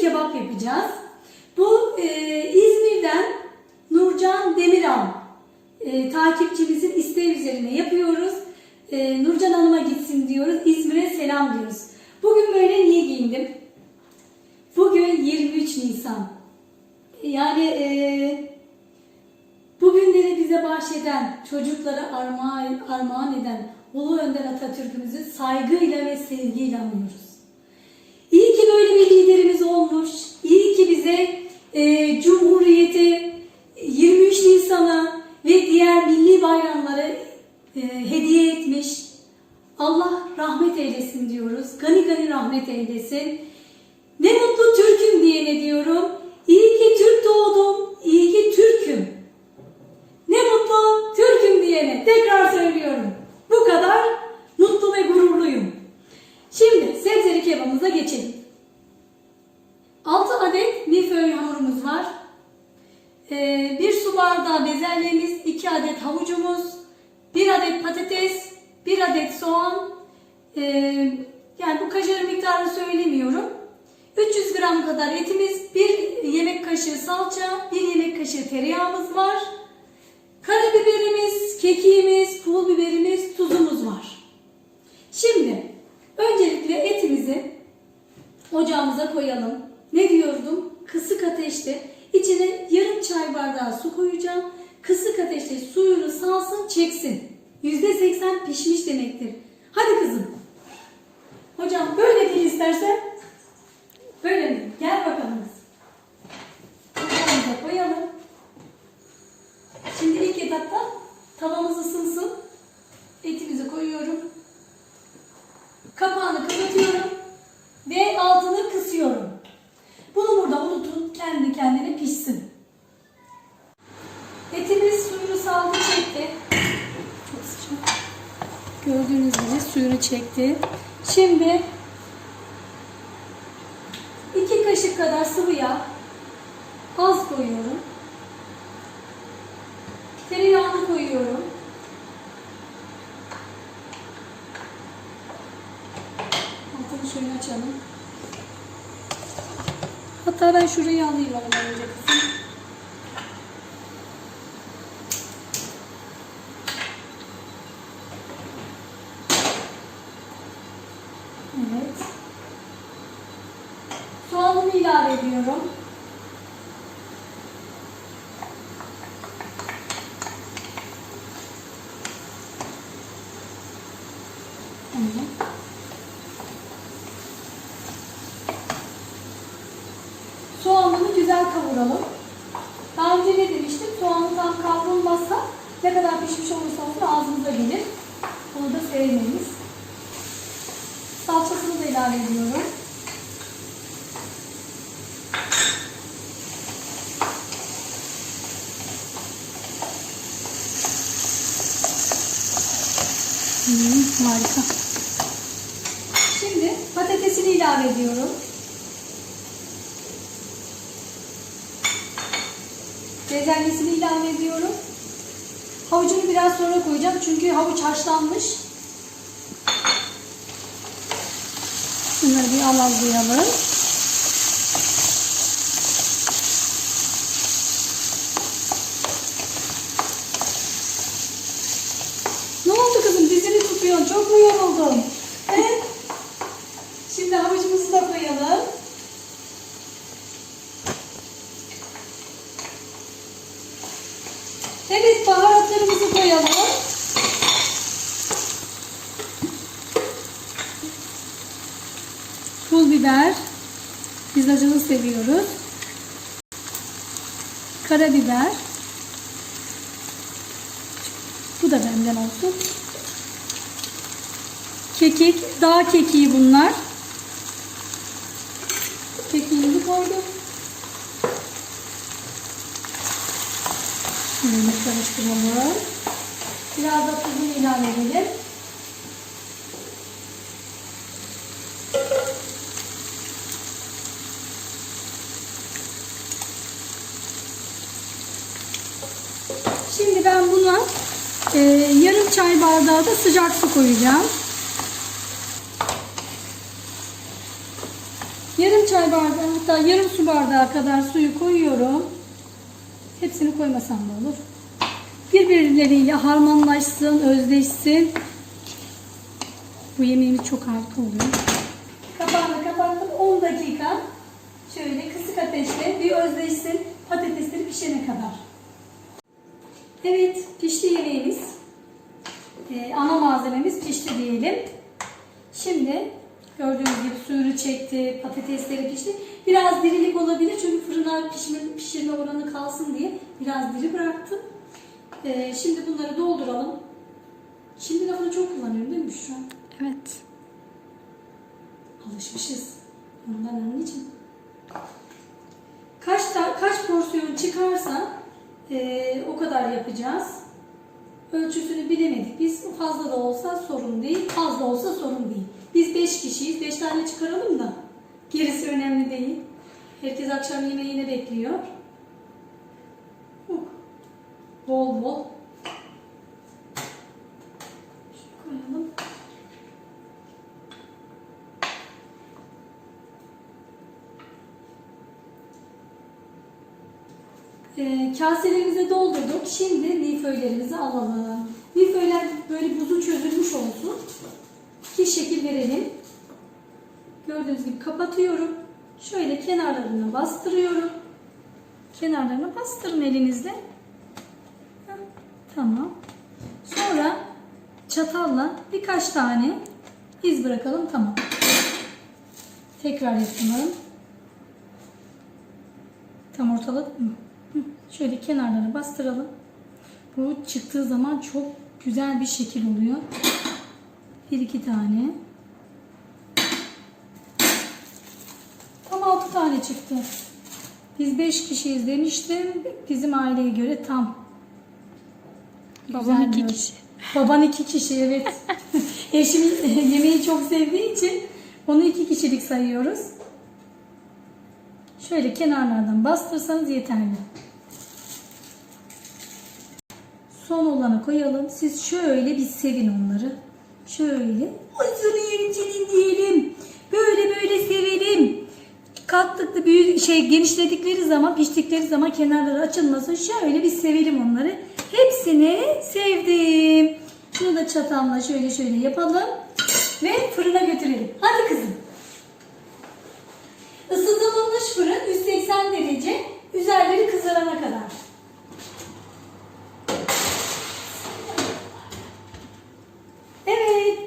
kebap yapacağız. Bu e, İzmir'den Nurcan Demiral e, takipçimizin isteği üzerine yapıyoruz. E, Nurcan Hanım'a gitsin diyoruz. İzmir'e selam diyoruz. Bugün böyle niye giyindim? Bugün 23 Nisan. Yani e, Bugünleri bize bahşeden, çocuklara armağan, armağan eden Ulu Önder Atatürk'ümüzü saygıyla ve sevgiyle anıyoruz. Böyle bir liderimiz olmuş. İyi ki bize e, Cumhuriyeti 23 Nisan'a ve diğer milli bayramları e, hediye etmiş. Allah rahmet eylesin diyoruz. Gani gani rahmet eylesin. Ne mutlu Türk'üm diyene diyorum. İyi ki Türk doğdum, iyi ki Türk'üm. Ne mutlu Türk'üm diyene tekrar söylüyorum. Bu kadar mutlu ve gururluyum. Şimdi sebzeli kebabımıza geçelim. 6 adet milföy hamurumuz var. 1 su bardağı bezelyemiz, 2 adet havucumuz, 1 patates, 1 adet soğan. Ee, yani bu kaşarın miktarını söylemiyorum. 300 gram kadar etimiz, 1 yemek kaşığı salça, 1 yemek kaşığı tereyağımız var. Karabiberimiz, kekiğimiz, pul biberimiz, tuzumuz var. Şimdi öncelikle etimizi ocağımıza koyalım. Ne diyordum? Kısık ateşte içine yarım çay bardağı su koyacağım. Kısık ateşte suyunu salsın, çeksin. %80 pişmiş demektir. Hadi kızım. Hocam böyle değil istersen. Böyle mi? Gel bakalım. Ocağımıza koyalım. Şimdi ilk etapta tavamız ısınsın. Etimizi koyuyorum. Kapağını kapatıyorum. Ve altını kısıyorum. Bunu burada unutun. Kendi kendine pişsin. Etimiz suyunu saldı çekti. Çok sıcak. Gördüğünüz gibi suyunu çekti. Şimdi iki kaşık kadar sıvı yağ az koyuyorum. Tereyağını koyuyorum. Altını şöyle açalım. Hatta ben şurayı alayım önce kızım. Evet. Soğanımı ilave ediyorum. Soğanını güzel kavuralım. Daha önce ne demiştim? Soğanı tam kavrulmazsa ne kadar pişmiş olursa olsun ağzımıza gelir. Bunu da sevmeyiz. İlave ediyorum. Hmm, harika. Şimdi patatesini ilave ediyorum. Bezelyesini ilave ediyorum. Havucunu biraz sonra koyacağım çünkü havuç haşlanmış. Bunları bir alalım. Ne oldu kızım? Dizini tutuyorsun. Çok mu yoruldun? He? Şimdi havucumuzu da koyalım. Evet baharatlarımızı koyalım. Pul biber. Biz acılı seviyoruz. Karabiber. Bu da benden olsun. Kekik, dağ kekiği bunlar. Kekiğimizi koydum. Şimdi karıştıralım. Biraz da tuzunu ilave edelim. Çay bardağı da sıcak su koyacağım. Yarım çay bardağı hatta yarım su bardağı kadar suyu koyuyorum. Hepsini koymasam da olur. Birbirleriyle harmanlaşsın, özleşsin. Bu yemeğimiz çok harika oluyor. Kapağını kapattım 10 dakika. Şöyle kısık ateşte bir özleşsin patatesleri pişene kadar. Evet pişti yemeğimiz. Ee, ana malzememiz pişti diyelim. Şimdi gördüğünüz gibi suyunu çekti, patatesleri pişti. Biraz dirilik olabilir çünkü fırına pişme, pişirme oranı kalsın diye biraz diri bıraktım. Ee, şimdi bunları dolduralım. Şimdi lafını çok kullanıyorum değil mi Büşra? Evet. Alışmışız. Ondan anneciğim. Kaç ta, kaç porsiyon çıkarsa eee, o kadar yapacağız. Ölçüsünü bilemedik. Biz fazla da olsa sorun değil, az da olsa sorun değil. Biz 5 kişiyiz. 5 tane çıkaralım da gerisi önemli değil. Herkes akşam yemeğini bekliyor. Bol bol. Şöyle koyalım. E, kaselerimize doldurduk. Şimdi milföylerimizi alalım. Milföyler böyle buzu çözülmüş olsun. Ki şekil verelim. Gördüğünüz gibi kapatıyorum. Şöyle kenarlarına bastırıyorum. Kenarlarına bastırın elinizle. Tamam. Sonra çatalla birkaç tane iz bırakalım. Tamam. Tekrar yapalım. Tam ortaladık mı? Şöyle kenarlara bastıralım. Bu çıktığı zaman çok güzel bir şekil oluyor. Bir iki tane. Tam altı tane çıktı. Biz beş kişiyiz demiştim. Bizim aileye göre tam. Babam Güzel iki bir- kişi. Baban iki kişi evet. Eşim yemeği çok sevdiği için onu iki kişilik sayıyoruz. Şöyle kenarlardan bastırsanız yeterli. Son olanı koyalım. Siz şöyle bir sevin onları. Şöyle. Acını yerim diyelim. Böyle böyle sevelim. Kattıklı büyük şey genişledikleri zaman piştikleri zaman kenarları açılmasın. Şöyle bir sevelim onları. Hepsini sevdim. Şunu da çatalla şöyle şöyle yapalım. Ve fırına götürelim. Hadi kızım. Isıtılmış fırın 180 derece. Üzerleri kızarana kadar. Evet.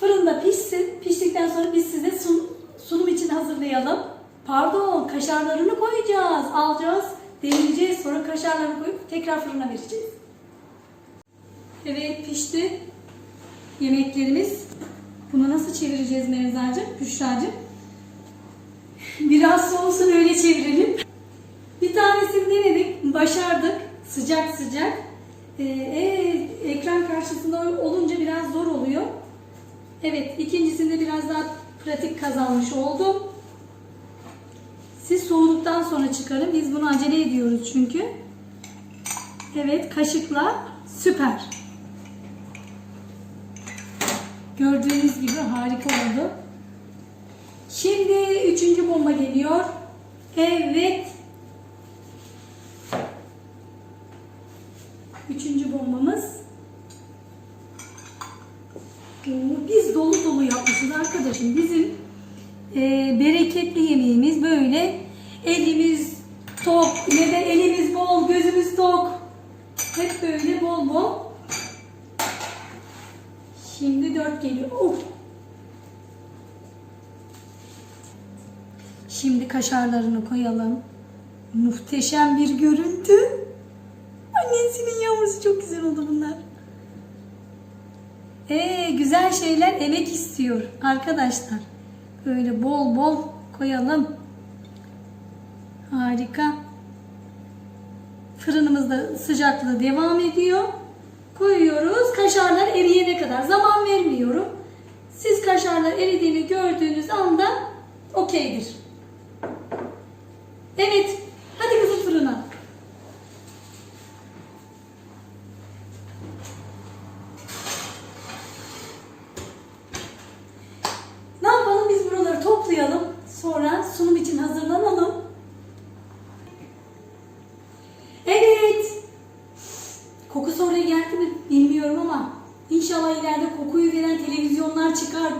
Fırında pişsin. Piştikten sonra biz size sun- sunum için hazırlayalım. Pardon, kaşarlarını koyacağız. Alacağız, devireceğiz. Sonra kaşarlarını koyup tekrar fırına vereceğiz. Evet, pişti. Yemeklerimiz. Bunu nasıl çevireceğiz Mevzacığım, Büşra'cığım? Biraz soğusun öyle çevirelim. Bir tanesini denedik, başardık. Sıcak sıcak. Ee, ekran karşısında olunca biraz zor oluyor. Evet, ikincisinde biraz daha pratik kazanmış oldum. Siz soğuduktan sonra çıkarın. Biz bunu acele ediyoruz çünkü. Evet, kaşıkla süper. Gördüğünüz gibi harika oldu. Şimdi üçüncü bomba geliyor. Evet. Üçüncü bombamız. Biz dolu dolu yapmışız arkadaşım. Bizim e, bereketli yemeğimiz böyle. Elimiz tok, ne de elimiz bol, gözümüz tok. Hep böyle bol bol. Şimdi dört geliyor. Of. Şimdi kaşarlarını koyalım. Muhteşem bir görüntü. Annesinin yavrusu çok güzel oldu bunlar. Ee, güzel şeyler emek istiyor arkadaşlar. Böyle bol bol koyalım. Harika. Fırınımızda sıcaklığı devam ediyor. Koyuyoruz. Kaşarlar eriyene kadar. Zaman vermiyorum. Siz kaşarlar eridiğini gördüğünüz anda okeydir. Evet. Hadi kızım fırına.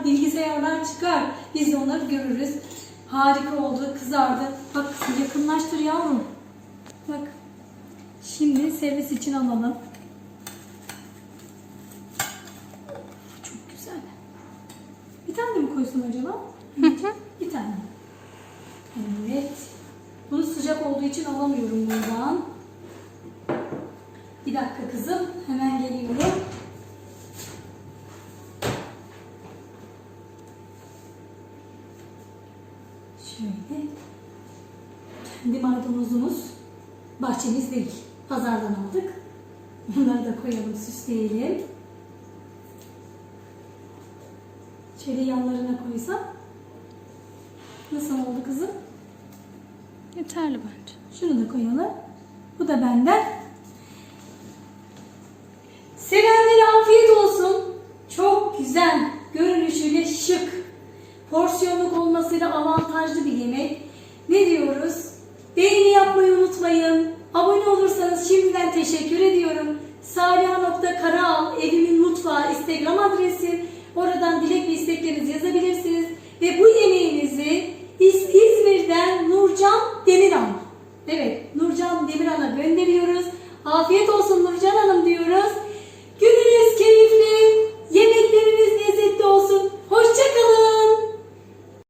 Bilgisayarlar çıkar. Biz de onları görürüz. Harika oldu, kızardı. Bak yakınlaştır yavrum. Bak. Şimdi servis için alalım. Çok güzel. Bir tane mi koysun acaba? Bir tane. Evet. Bunu sıcak olduğu için alamıyorum buradan. Bir dakika kızım. Hemen geliyorum. Şöyle. Kendi maydanozumuz. Bahçemiz değil. Pazardan aldık. Bunları da koyalım, süsleyelim. Şöyle yanlarına koysam. Nasıl oldu kızım? Yeterli bence. Şunu da koyalım. Bu da benden. Porsiyonluk olmasıyla avantajlı bir yemek. Ne diyoruz? Beğeni yapmayı unutmayın. Abone olursanız şimdiden teşekkür ediyorum. Saliha.karaal evimin mutfağı Instagram adresi. Oradan dilek ve isteklerinizi yazabilirsiniz. Ve bu yemeğinizi İz İzmir'den Nurcan Demiran. Evet Nurcan Demiran'a gönderiyoruz. Afiyet olsun.